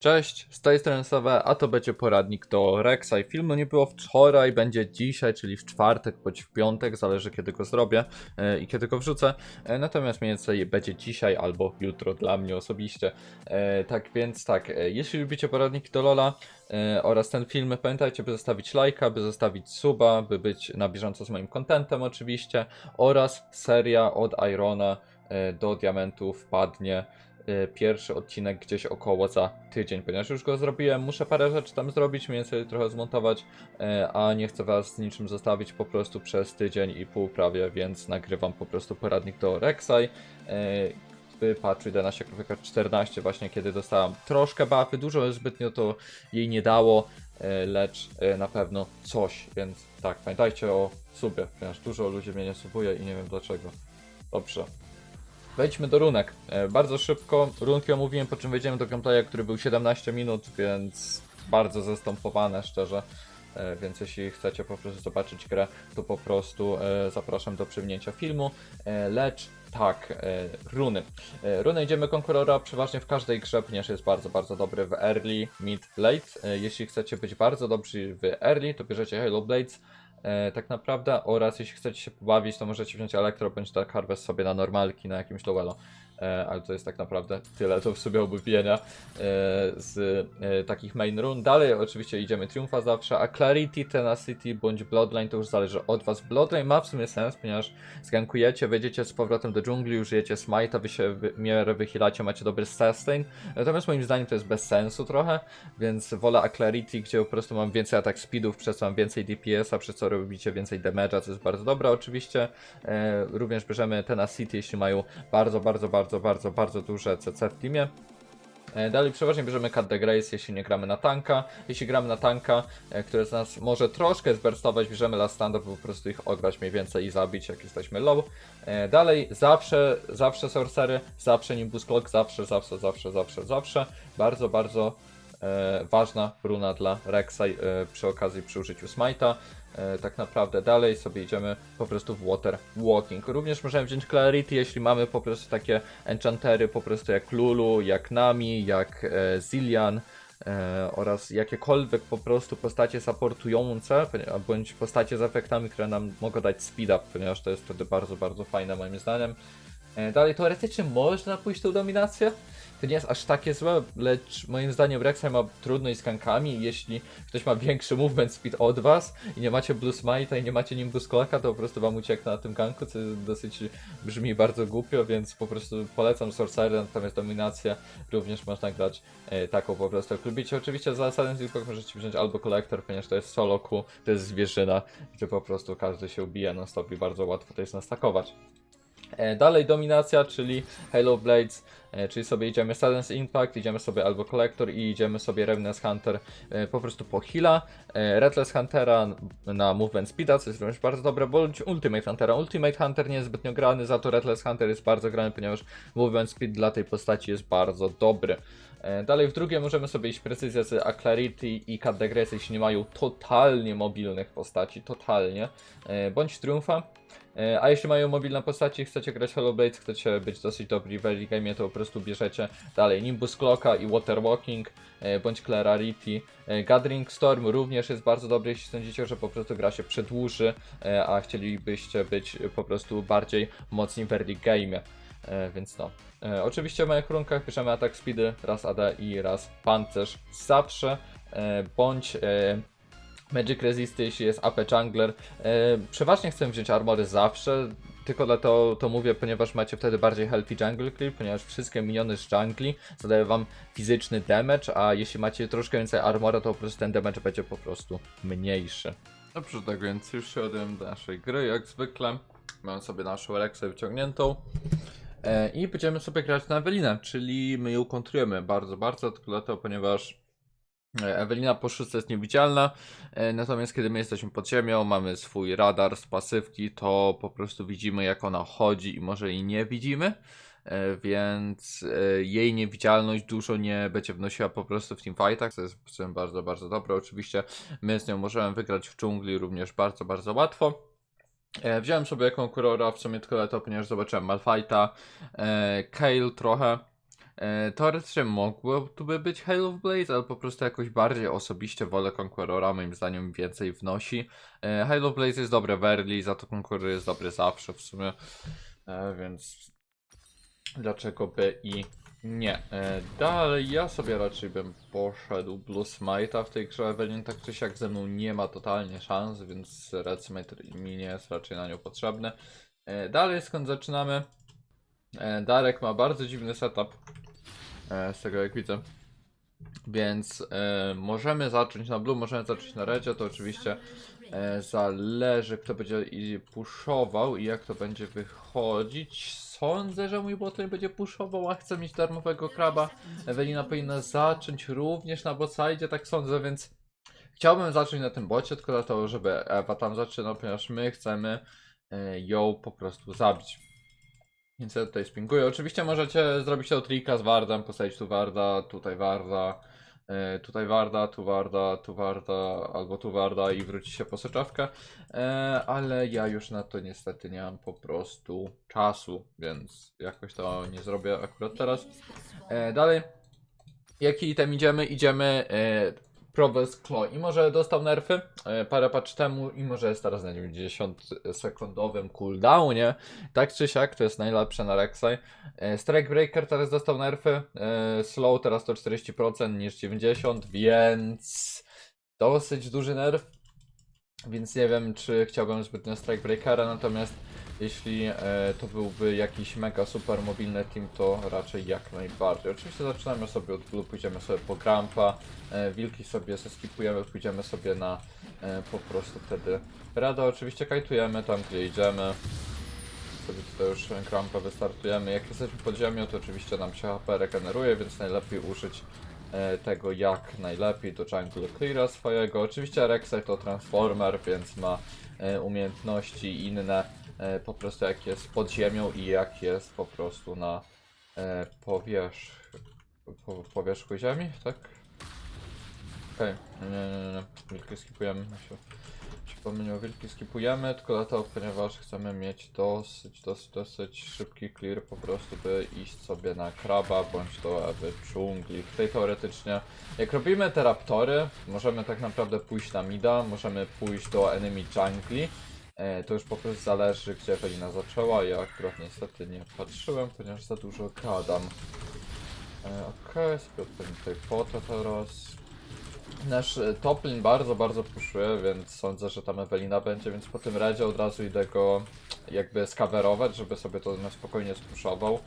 Cześć, z tej strony Sowe, a to będzie poradnik do Rexa i filmu nie było wczoraj, będzie dzisiaj, czyli w czwartek bądź w piątek, zależy kiedy go zrobię e, i kiedy go wrzucę. E, natomiast mniej więcej będzie dzisiaj albo jutro dla mnie osobiście. E, tak więc tak, jeśli lubicie poradniki do Lola oraz ten film, pamiętajcie by zostawić lajka, by zostawić suba, by być na bieżąco z moim contentem oczywiście oraz seria od Irona do diamentu wpadnie pierwszy odcinek gdzieś około za tydzień, ponieważ już go zrobiłem, muszę parę rzeczy tam zrobić, mniej więcej trochę zmontować, e, a nie chcę was z niczym zostawić po prostu przez tydzień i pół prawie, więc nagrywam po prostu poradnik do Rek'Sai. patchu 11.14 właśnie kiedy dostałam troszkę buffy, dużo zbytnio to jej nie dało, e, lecz na pewno coś, więc tak, pamiętajcie o subie, ponieważ dużo ludzi mnie nie subuje i nie wiem dlaczego. Dobrze. Wejdźmy do runek. E, bardzo szybko. Runki omówiłem, po czym wejdziemy do gameplaya, który był 17 minut, więc bardzo zastępowane, szczerze. E, więc jeśli chcecie po prostu zobaczyć grę, to po prostu e, zapraszam do przywinięcia filmu. Lecz tak, runy. Runy idziemy konkurora przeważnie w każdej grze, ponieważ jest bardzo, bardzo dobry w early, mid, late. Jeśli chcecie być bardzo dobrzy w early, to bierzecie Halo Blades tak naprawdę oraz jeśli chcecie się pobawić, to możecie wziąć Elektro Dark Harvest sobie na normalki, na jakimś Lowelo. E, ale to jest tak naprawdę tyle do w sobie omówienia e, z e, takich main run. Dalej oczywiście idziemy Triumfa zawsze, a Clarity, Tenacity bądź Bloodline to już zależy od was. Bloodline ma w sumie sens, ponieważ zgankujecie, wejdziecie z powrotem do dżungli, użyjecie smite'a, wy się w miarę wychylacie, macie dobry sustain. Natomiast moim zdaniem to jest bez sensu trochę, więc wolę a Clarity, gdzie po prostu mam więcej atak speedów, przez co mam więcej DPS-a, przez co robicie więcej damage'a, co jest bardzo dobre oczywiście. Również bierzemy Tenacity, jeśli mają bardzo, bardzo, bardzo, bardzo, bardzo duże CC w teamie. E, Dalej przeważnie bierzemy Cut the Grace, jeśli nie gramy na tanka. Jeśli gramy na tanka, e, które z nas może troszkę zberstować, bierzemy Last Stand, by po prostu ich ograć mniej więcej i zabić, jak jesteśmy low. E, Dalej, zawsze, zawsze Sorcery, zawsze Nimbus Clock, zawsze, zawsze, zawsze, zawsze, zawsze. Bardzo, bardzo ważna runa dla Rexa e, przy okazji przy użyciu Smite'a. E, tak naprawdę dalej sobie idziemy po prostu w Water Walking. Również możemy wziąć Clarity, jeśli mamy po prostu takie enchantery po prostu jak Lulu, jak Nami, jak e, Zillian e, oraz jakiekolwiek po prostu postacie supportujące, bądź postacie z efektami, które nam mogą dać speed up, ponieważ to jest wtedy bardzo, bardzo fajne moim zdaniem. E, Dalej, teoretycznie można pójść tą dominację. To nie jest aż takie złe, lecz moim zdaniem Rek'Sai ma trudność z gankami. Jeśli ktoś ma większy movement speed od was i nie macie Blue Smite'a i nie macie Nimbus Clocka, to po prostu wam ucieknie na tym ganku, co dosyć brzmi bardzo głupio, więc po prostu polecam Sorcerer, natomiast dominację również można grać e, taką po prostu jak lubicie. Oczywiście za Silent Wilcock możecie wziąć albo Collector, ponieważ to jest solo Q, to jest zwierzyna, gdzie po prostu każdy się ubija non stop i bardzo łatwo to jest nastakować. E, Dalej dominacja, czyli Halo Blades, e, czyli sobie idziemy Silence Impact, idziemy sobie albo Collector i idziemy sobie Revenant Hunter e, po prostu po heala, Redless Huntera na Movement Speeda, co jest również bardzo dobre, bądź Ultimate Huntera. Ultimate Hunter nie jest zbytnio grany, za to Redless Hunter jest bardzo grany, ponieważ Movement Speed dla tej postaci jest bardzo dobry. Dalej w drugie możemy sobie iść precyzję z Aclarity i Cut jeśli nie mają totalnie mobilnych postaci, totalnie, bądź Triumfa. E, A jeśli mają mobilne postaci, chcecie grać Hollow Blade, chcecie być dosyć dobri w early game, to po prostu bierzecie dalej Nimbus Clocka i Water Walking, e, bądź Clarity. E, Gathering Storm również jest bardzo dobry, jeśli sądzicie, że po prostu gra się przedłuży, a chcielibyście być po prostu bardziej mocni w early game. Więc no. Oczywiście w moich runkach bierzemy atak speedy, raz AD i raz pancerz zawsze, bądź Magic Resisty, jeśli jest AP Jungler. E, przeważnie chcę wziąć armory zawsze, tylko dlatego to mówię, ponieważ macie wtedy bardziej healthy jungle creep, ponieważ wszystkie miniony z jungli zadają wam fizyczny damage, a jeśli macie troszkę więcej armora, to po prostu ten damage będzie po prostu mniejszy. Dobrze, tak więc już siadłem do naszej gry, jak zwykle. Mam sobie naszą Alexę wyciągniętą. E, I będziemy sobie grać na Ewelinę, czyli my ją kontrujemy bardzo, bardzo, tylko dlatego, ponieważ Ewelina po szóstce jest niewidzialna, e, natomiast kiedy my jesteśmy pod ziemią, mamy swój radar z pasywki, to po prostu widzimy jak ona chodzi i może jej nie widzimy, e, więc e, jej niewidzialność dużo nie będzie wnosiła po prostu w teamfightach, co jest bardzo, bardzo dobre. Oczywiście my z nią możemy wygrać w dżungli również bardzo, bardzo łatwo. E, Wziąłem sobie konkurora w sumie tylko to, ponieważ zobaczyłem Malfighta, e, Kale trochę, E, teoretycznie mogło tu by być Halo of Blaze, ale po prostu jakoś bardziej osobiście wolę Conquerora, moim zdaniem więcej wnosi. E, Halo of Blaze jest dobre w early, za to Conqueror jest dobry zawsze w sumie, e, więc dlaczego by i nie. E, dalej ja sobie raczej bym poszedł Blue Smite'a w tej grze, Evelyn tak czy siak ze mną nie ma totalnie szans, więc Red Smite mi nie jest raczej na nią potrzebny. E, dalej skąd zaczynamy? E, Darek ma bardzo dziwny setup, e, z tego jak widzę. Więc e, możemy zacząć na blue, możemy zacząć na redzie, to oczywiście e, zależy kto będzie i puszował i jak to będzie wychodzić. Sądzę, że mój bot nie będzie puszował, a chcę mieć darmowego kraba. Ewelina powinna zacząć również na botside, tak sądzę, więc chciałbym zacząć na tym bocie, tylko dlatego, żeby Ewa tam zaczynał, ponieważ my chcemy e, ją po prostu zabić. Więc ja tutaj spinguję. Oczywiście możecie zrobić to trika z Wardem, postawić tu Warda, tutaj Warda, e, tutaj Warda, tu Warda, tu Warda, albo tu Warda i wróci się po soczewkę. E, ale ja już na to niestety nie mam po prostu czasu, więc jakoś to nie zrobię akurat teraz. E, dalej, jaki item idziemy? Idziemy Proves Claw i może dostał nerfy e, parę patch temu i może jest teraz na 90 sekundowym cooldownie. Tak czy siak, to jest najlepsze na Rek'Sai. E, Strike Breaker teraz dostał nerfy, e, slow teraz to 40% niż 90, więc dosyć duży nerf. Więc nie wiem, czy chciałbym zbytnio Strike Breakera, natomiast jeśli e, to byłby jakiś mega super mobilny team, to raczej jak najbardziej. Oczywiście zaczynamy sobie od blue, pójdziemy sobie po Grampa, e, wilki sobie zeskipujemy, pójdziemy sobie na e, po prostu wtedy Rada. Oczywiście kajtujemy tam, gdzie idziemy. Sobie tutaj już Grampa wystartujemy. Jak jesteśmy pod ziemią, to oczywiście nam się HP regeneruje, więc najlepiej użyć e, tego jak najlepiej do jungle cleara swojego. Oczywiście Rek'Sai to transformer, więc ma e, umiejętności inne po prostu jak jest pod ziemią i jak jest po prostu na e, powierzch... po, ziemi, tak? Okej, nie, nie, nie, nie, wilki skipujemy, się, się pomyliło, wilki skipujemy, tylko dlatego, ponieważ chcemy mieć dosyć, dosyć, dosyć szybki clear po prostu, by iść sobie na kraba, bądź do Ewy dżungli. Tutaj teoretycznie, jak robimy te raptory, możemy tak naprawdę pójść na mida, możemy pójść do enemy jungli, E, to już po prostu zależy, gdzie Ewelina zaczęła. Ja akurat niestety nie patrzyłem, ponieważ za dużo gadam. E, Okej, sobie odpalimy tutaj fotę teraz. Nasz e, top lane bardzo, bardzo puszuje, więc sądzę, że tam Ewelina będzie, więc po tym radzie od razu idę go jakby skawerować, żeby sobie to na spokojnie spuszował.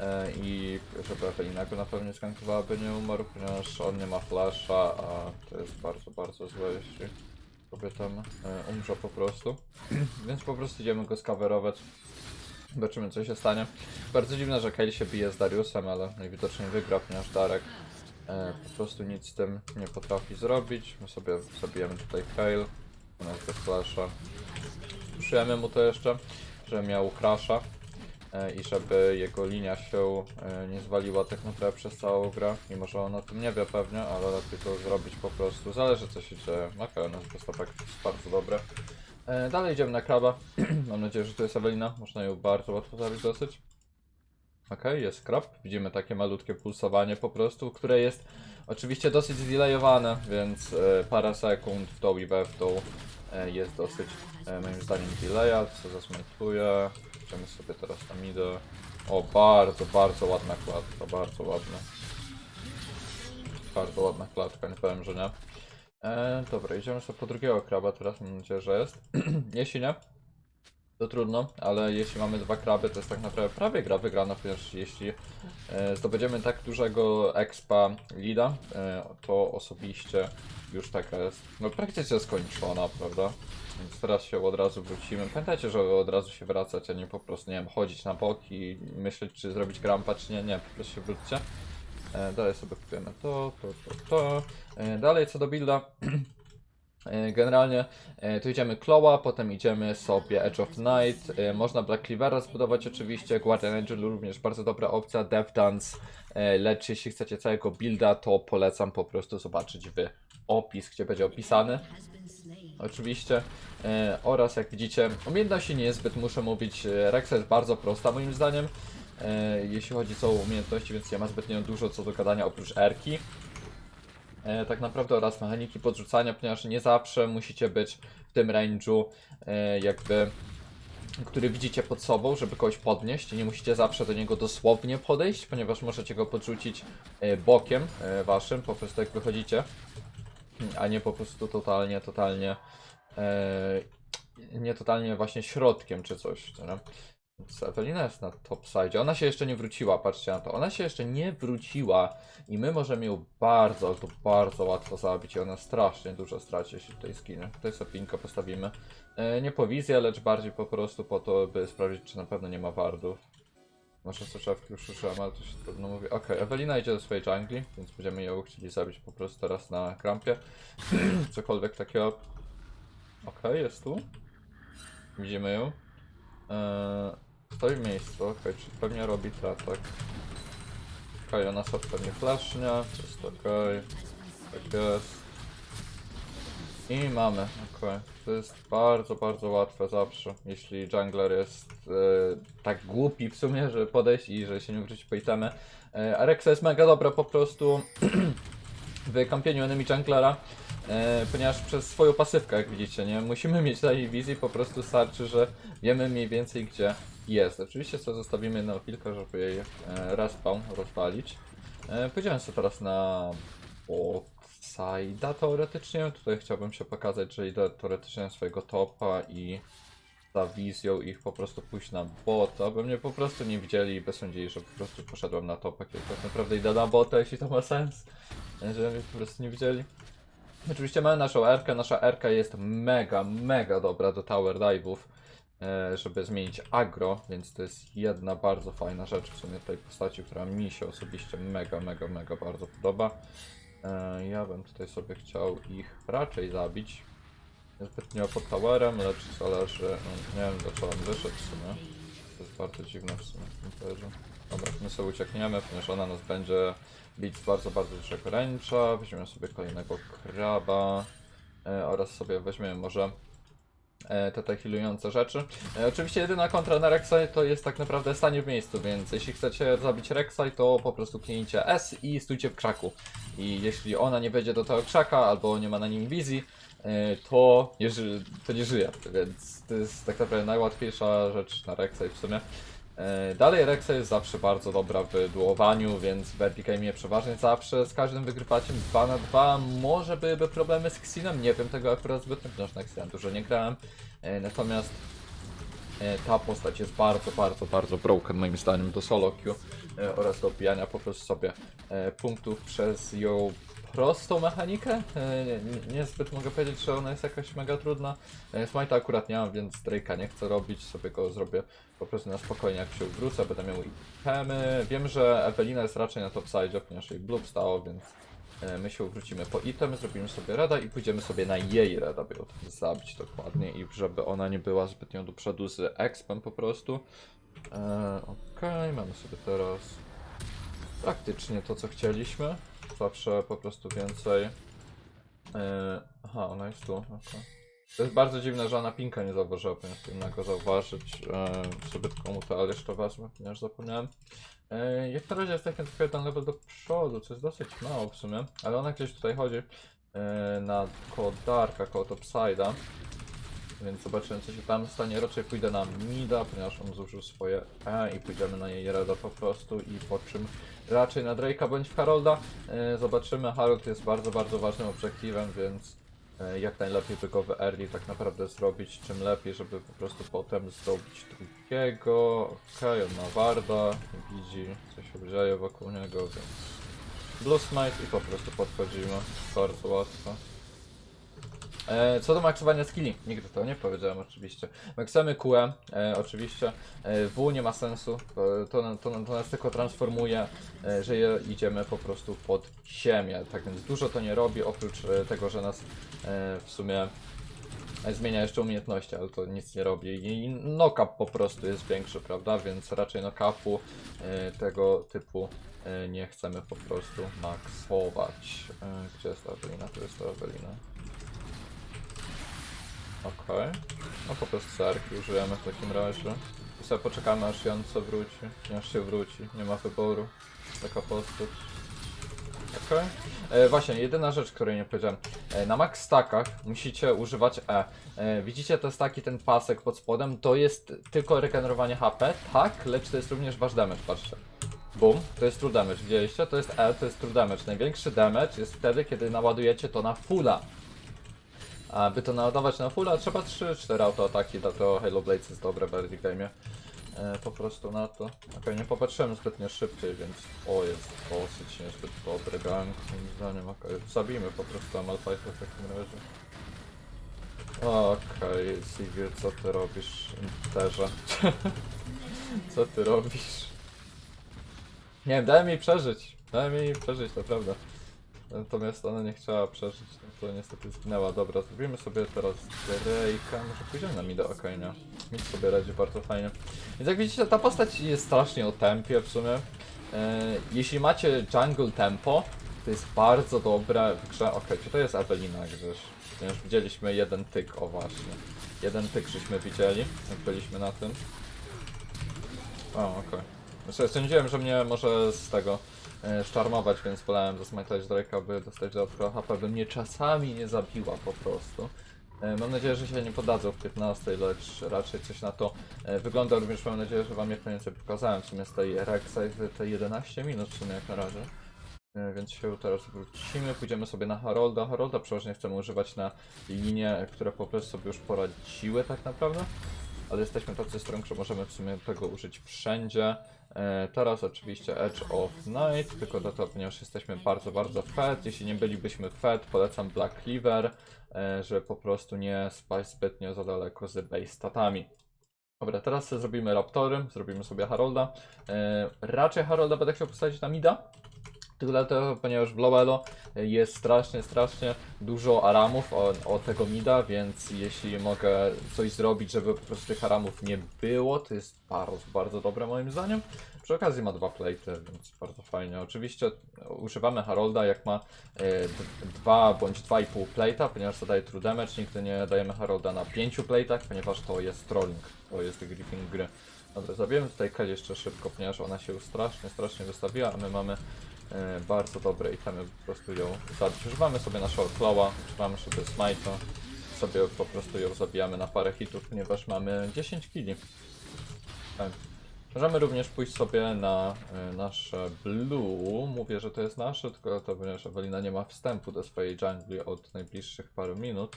E, I żeby Ewelina go na pewno skankowała, by nie umarł, ponieważ on nie ma flasha, a to jest bardzo, bardzo złe, jeśli kobieta e, umrze po prostu. Więc po prostu idziemy go skawerować. Zobaczymy co się stanie. Bardzo dziwne, że Kale się bije z Dariusem, ale najwidoczniej wygra, ponieważ Darek e, po prostu nic z tym nie potrafi zrobić. My sobie zabijemy tutaj Kale. U nas bez flasha. Puszujemy mu to jeszcze, że miał crasha. E, I żeby jego linia się e, nie zwaliła tak naprawdę przez całą grę. Mimo, że on o tym nie wie pewnie, ale lepiej to zrobić po prostu. Zależy co się dzieje. Nasz postawek jest bardzo dobry. E, dalej idziemy na kraba. Mam nadzieję, że to jest Ewelina. Można ją bardzo łatwo zabić dosyć. Okej, jest krab. Widzimy takie malutkie pulsowanie po prostu, które jest oczywiście dosyć zdelayowane, więc e, parę sekund w dół i we w e, jest dosyć moim zdaniem delaya, co zasmutuje. Idziemy sobie teraz na midę. O, bardzo, bardzo ładna klatka, bardzo ładna. Bardzo ładna klatka, nie powiem, że nie. E, dobra, idziemy sobie po drugiego kraba teraz, mam nadzieję, że jest. jeśli nie, to trudno, ale jeśli mamy dwa kraby, to jest tak naprawdę prawie gra wygrana, ponieważ jeśli e, zdobędziemy tak dużego expa leada, e, to osobiście już taka jest, no praktycznie skończona, prawda? Więc teraz się od razu wrócimy. Pamiętajcie, żeby od razu się wracać, a nie po prostu, nie wiem, chodzić na boki i myśleć, czy zrobić grampa, czy nie, nie, po prostu się wróćcie. E, dalej sobie kupujemy to, to, to, to. Dalej co do builda. E, Generalnie e, tu idziemy Claw'a, potem idziemy sobie Edge of Night. E, można Black Cleavera zbudować oczywiście, Guardian Angel również bardzo dobra opcja, Death Dance. Lecz jeśli chcecie całego builda, to polecam po prostu zobaczyć w opis, gdzie będzie opisany. Oczywiście. Oraz jak widzicie, umiejętności niezbyt muszę mówić, Rexa jest bardzo prosta moim zdaniem. jeśli chodzi o umiejętności, więc nie ma zbytnio dużo co do gadania oprócz erki. E, tak naprawdę oraz mechaniki podrzucania, ponieważ nie zawsze musicie być w tym range'u e, jakby który widzicie pod sobą, żeby kogoś podnieść. Nie musicie zawsze do niego dosłownie podejść, ponieważ możecie go podrzucić e, bokiem waszym, po prostu jak wychodzicie, a nie po prostu totalnie, totalnie nie totalnie właśnie środkiem czy coś. co nie? Ewelina jest na topside. Ona się jeszcze nie wróciła, patrzcie na to. Ona się jeszcze nie wróciła i my możemy ją bardzo, ale to bardzo łatwo zabić i ona strasznie dużo straci, jeśli tutaj skinę. Tutaj sobie pinko postawimy. E, nie po wizję, lecz bardziej po prostu po to, by sprawdzić, czy na pewno nie ma wardów. Może soczewki już użyłem, ale to się trudno mówi. Okej, Ewelina idzie do swojej jungli, więc będziemy ją chcieli zabić po prostu teraz na krampie. Cokolwiek takiego. Okej, jest tu. Widzimy ją. Stoi w miejscu, okej, czyli pewnie robi tratak. Okej, ona sobie pewnie flashnie, to jest okej. Tak jest. I mamy, okej. To jest bardzo, bardzo łatwe zawsze, jeśli jungler jest e, tak głupi w sumie, że podejść i że się nie wróci po itemy. E, Arexa jest mega dobra po prostu w kampieniu enemy junglera, e, ponieważ przez swoją pasywkę, jak widzicie, nie musimy mieć na jej wizji, po prostu starczy, że wiemy mniej więcej gdzie jest. Oczywiście sobie zostawimy jedną chwilkę, żeby jej e, respawn rozwalić. E, pójdziemy sobie teraz na Side'a teoretycznie. Tutaj chciałbym się pokazać, że idę teoretycznie swojego topa i za wizją ich po prostu pójść na bota, aby mnie po prostu nie widzieli i by sądzili, że po prostu poszedłem na topa, kiedy tak naprawdę idę na bota, jeśli to ma sens. Żeby mnie po prostu nie widzieli. Oczywiście mamy naszą Erkę, nasza Erka jest mega, mega dobra do tower dive'ów, e, żeby zmienić agro, więc to jest jedna bardzo fajna rzecz w sumie tej postaci, która mi się osobiście mega, mega, mega bardzo podoba. E, Ja bym tutaj sobie chciał ich raczej zabić. Zbytnio pod towerem, lecz zależy. no, Nie wiem dlaczego on wyszedł w sumie. Bardzo dziwne w sumie w tym. Dobra, my sobie uciekniemy, ponieważ ona nas będzie bić bardzo, bardzo dużego ręcza. Weźmiemy sobie kolejnego kraba. E, oraz sobie weźmiemy może e, te te healujące rzeczy. E, oczywiście jedyna kontra na Rek'Sai to jest tak naprawdę stanie w miejscu, więc jeśli chcecie zabić Rek'Sai, to po prostu kliknijcie S i stójcie w krzaku. I jeśli ona nie wejdzie do tego krzaka, albo nie ma na nim wizji, to nie, to nie żyje, więc to jest tak naprawdę najłatwiejsza rzecz na Rek'Sai w sumie. E, Dalej Rexa jest zawsze bardzo dobra w duowaniu, więc w early game'ie przeważnie zawsze z każdym wygrywacie 2 na 2 Może byłyby problemy z Xinem, nie wiem tego akurat zbytnio, ponieważ na Xinem dużo nie grałem. E, Natomiast e, ta postać jest bardzo, bardzo, bardzo broken moim zdaniem do solo queue e, oraz do obijania po prostu sobie e, punktów przez ją prostą mechanikę. E, nie- nie- Niezbyt mogę powiedzieć, że ona jest jakaś mega trudna. E, Smite'a akurat nie mam, więc Drake'a nie chcę robić, sobie go zrobię po prostu na spokojnie jak się wrócę, będę miał itemy. Wiem, że Ewelina jest raczej na topside, ponieważ jej blue stało, więc e, my się wrócimy po item, zrobimy sobie reda i pójdziemy sobie na jej reda, by ją zabić dokładnie i żeby ona nie była zbytnio do przodu z expem po prostu. E, Okej, mamy sobie teraz praktycznie to, co chcieliśmy. Zawsze po prostu więcej. E, aha, ona jest tu. okej. To jest bardzo dziwne, że ona pinka nie zauważyła, ponieważ powinna go zauważyć. E, sobie tylko mu to ale jeszcze wezmę, ponieważ zapomniałem. E, jak na razie jest taki tylko jeden level do przodu, co jest dosyć mało w sumie, ale ona gdzieś tutaj chodzi e, na koło Darka, koło Topside'a. Więc zobaczymy co się tam stanie. Raczej pójdę na Mida, ponieważ on zużył swoje E i pójdziemy na jej Reda po prostu i po czym raczej na Drake'a bądź w Harolda. E, zobaczymy. Harold jest bardzo, bardzo ważnym obiektywem, więc e, jak najlepiej by go w early tak naprawdę zrobić, czym lepiej, żeby po prostu potem zrobić drugiego. Okej, on ma Warda, widzi co się dzieje wokół niego, więc Blue Smite i po prostu podchodzimy. Bardzo łatwo. E, co do maksowania skilli, nigdy to nie powiedziałem oczywiście. Maksujemy QE, e, oczywiście. E, w nie ma sensu, e, to, to, na- to nas tylko transformuje, e, że je, idziemy po prostu pod ziemię. Tak więc dużo to nie robi, oprócz e, tego, że nas e, w sumie e, zmienia jeszcze umiejętności, ale to nic nie robi. I knock-up po prostu jest większy, prawda? Więc raczej knock-upu e, tego typu e, nie chcemy po prostu maksować. E, Gdzie jest ta Ewelina? Tu jest ta Ewelina. Okej. No po prostu serki użyjemy w takim razie. sobie poczekamy aż Jonco wróci. Aż się wróci, nie ma wyboru. Taka postać. Okej. E, Właśnie, jedyna rzecz, której nie powiedziałem. E, na max stackach musicie używać E. e. Widzicie, to jest taki ten pasek pod spodem. To jest tylko regenerowanie HP, tak, lecz to jest również wasz damage, patrzcie. Boom, to jest true damage, widzieliście? To jest E, to jest true damage. Największy damage jest wtedy, kiedy naładujecie to na fulla. A by to naładować na fulla, trzeba 3-4 autoataki, dlatego Halo Blades jest dobre w early game. E, po prostu na to. Okej, nie popatrzyłem zbytnio szybciej, więc o jest dosyć niezbyt dobry gang. Moim zdaniem, okej, zabijmy po prostu Amalfajta w takim razie. Okej, Sigurd, co ty robisz, Interze? co ty robisz? Nie dałem jej przeżyć. Dałem jej przeżyć, to prawda. Natomiast ona nie chciała przeżyć, no to niestety zginęła. Dobra, zrobimy sobie teraz Drake'a. Może pójdziemy na mida, okej, nie. Mid sobie radzi bardzo fajnie. Więc jak widzicie, ta postać jest strasznie o tempie w sumie. E, jeśli macie jungle tempo, to jest bardzo dobre w grze. Okej, czy to jest Evelina gdzieś? Ponieważ widzieliśmy jeden tyk, o właśnie. Jeden tyk żeśmy widzieli, jak byliśmy na tym. O, okej. Znaczy, sądziłem, że mnie może z tego e, szarmować, więc wolałem zasmajtać Drake'a, by dostać dodatkowe HP, by mnie czasami nie zabiła po prostu. E, Mam nadzieję, że się nie poddadzą w 15, lecz raczej coś na to e, wygląda. Również mam nadzieję, że wam jak nieco pokazałem w sumie z tej Rexa w te 11 minut w sumie jak na razie. Więc się teraz wrócimy, pójdziemy sobie na Harolda. Harolda przeważnie chcemy używać na linie, które po prostu sobie już poradziły tak naprawdę. Ale jesteśmy tacy strong, że możemy w sumie tego użyć wszędzie. E, teraz oczywiście Edge of Night, tylko do tego, ponieważ jesteśmy bardzo, bardzo fed. Jeśli nie bylibyśmy fed, polecam Black Cleaver, e, żeby po prostu nie spać zbytnio za daleko z base statami. Dobra, teraz zrobimy Raptory, zrobimy sobie Harolda. E, raczej Harolda będę chciał postawić na mida. Tylko dlatego, ponieważ w Lowelo jest strasznie, strasznie dużo aramów o, o tego mida, więc jeśli mogę coś zrobić, żeby po prostu tych aramów nie było, to jest bardzo, bardzo dobre moim zdaniem. Przy okazji ma dwa plate, więc bardzo fajnie. Oczywiście używamy Harolda jak ma d- dwa bądź dwa i pół plate'a, ponieważ zadaje true damage. Nigdy nie dajemy Harolda na pięciu plate'ach, ponieważ to jest trolling, to jest gripping gry. Dobra, zabijemy tutaj Kel jeszcze szybko, ponieważ ona się strasznie, strasznie wystawiła, a my mamy e, bardzo dobre itemy, po prostu ją zabić. Używamy sobie na Short Claw'a, używamy sobie Smite'a, sobie po prostu ją zabijamy na parę hitów, ponieważ mamy 10 killi. Tak. Możemy również pójść sobie na e, nasze blue. Mówię, że to jest nasze, tylko to ponieważ Ewelina nie ma wstępu do swojej jungli od najbliższych paru minut.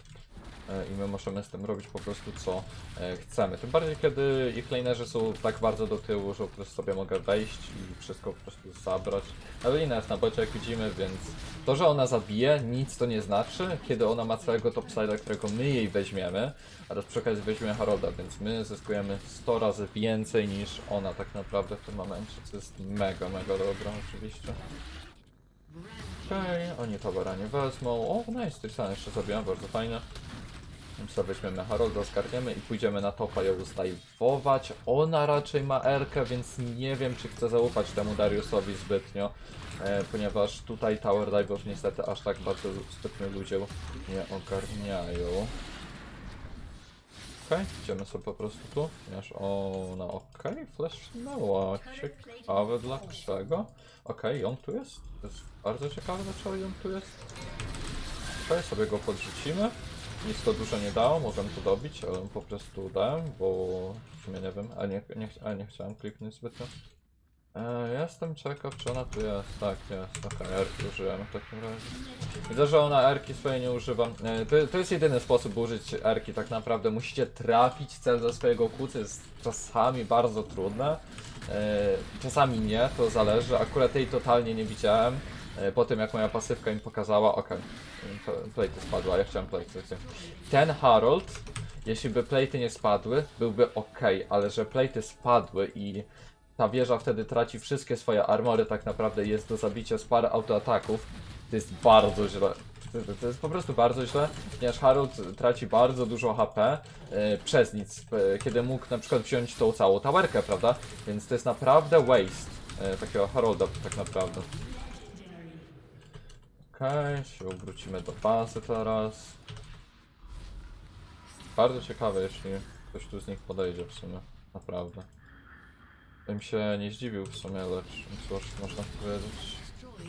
E, I my możemy z tym robić po prostu co e, chcemy. Tym bardziej kiedy ich lanerzy są tak bardzo do tyłu, że po prostu sobie mogę wejść i wszystko po prostu zabrać. Ewelina jest na bocie jak widzimy, więc to, że ona zabije, nic to nie znaczy, kiedy ona ma całego topside'a, którego my jej weźmiemy, a teraz przy okazji weźmiemy Harolda, więc my zyskujemy 100 razy więcej niż ona tak naprawdę w tym momencie, co jest mega, mega dobre oczywiście. Okej, oni towara nie wezmą. O, nice, Tristana jeszcze zrobiłem, bardzo fajne. Sobie weźmiemy Harolda, zgarniemy i pójdziemy na topa ją zdajwować. Ona raczej ma Erkę, więc nie wiem, czy chcę zaufać temu Dariusowi zbytnio, e, ponieważ tutaj Tower Dive'ów niestety aż tak bardzo zbytnio ludzie nie ogarniają. Okej, idziemy sobie po prostu tu, ponieważ ona okej, flashnęła, ciekawe dlaczego. Okej, on tu jest, to jest bardzo ciekawe dlaczego on tu jest. Okej, sobie go podrzucimy. Nic to dużo nie dało, mogłem to dobić, ale po prostu dałem, bo w sumie nie wiem, a nie, nie, a nie chciałem kliknąć zbytnio. E, jestem ciekaw, czy ona tu jest. Tak, jest. Okej, Erki użyłem w takim razie. Widzę, że ona Erki swojej nie używa. E, to, to jest jedyny sposób, użyć Erki tak naprawdę. Musicie trafić cel ze swojego co jest czasami bardzo trudne. E, czasami nie, to zależy. Akurat tej totalnie nie widziałem. E, po tym jak moja pasywka im pokazała, okej, okay, plate spadła, ja chciałem plate. Ten Harold, jeśli by plate nie spadły, byłby ok, ale że plate spadły i ta wieża wtedy traci wszystkie swoje armory, tak naprawdę jest do zabicia z parę autoataków, to jest bardzo źle. To- jest po prostu bardzo źle, ponieważ Harold traci bardzo dużo HP e, przez nic, e, kiedy mógł na przykład wziąć tą całą towerkę, prawda? Więc to jest naprawdę waste e, takiego Harolda tak naprawdę. Okej, się wrócimy do bazy teraz. Bardzo ciekawe, jeśli ktoś tu z nich podejdzie w sumie. Naprawdę. bym się nie zdziwił w sumie, lecz cóż, można powiedzieć.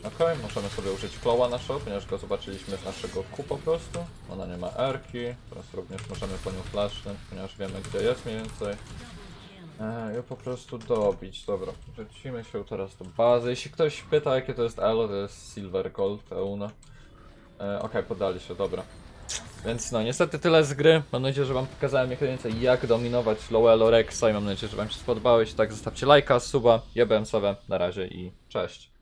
Okej, możemy sobie użyć Flowa na shop, ponieważ go zobaczyliśmy z naszego Q po prostu. Ona nie ma Erki, teraz również możemy po nią flashnąć, ponieważ wiemy gdzie jest mniej więcej. E, ją po prostu dobić, dobra. Wrócimy się teraz do bazy. Jeśli ktoś pyta jakie to jest Elo, to jest Silver Gold, Euna. E, Okej, podali się, dobra. Więc no, niestety tyle z gry. Mam nadzieję, że wam pokazałem jak najwięcej jak dominować Lowelo Rexa i mam nadzieję, że wam się spodobało. Jeśli tak, zostawcie lajka, suba. Ja byłem na razie i cześć.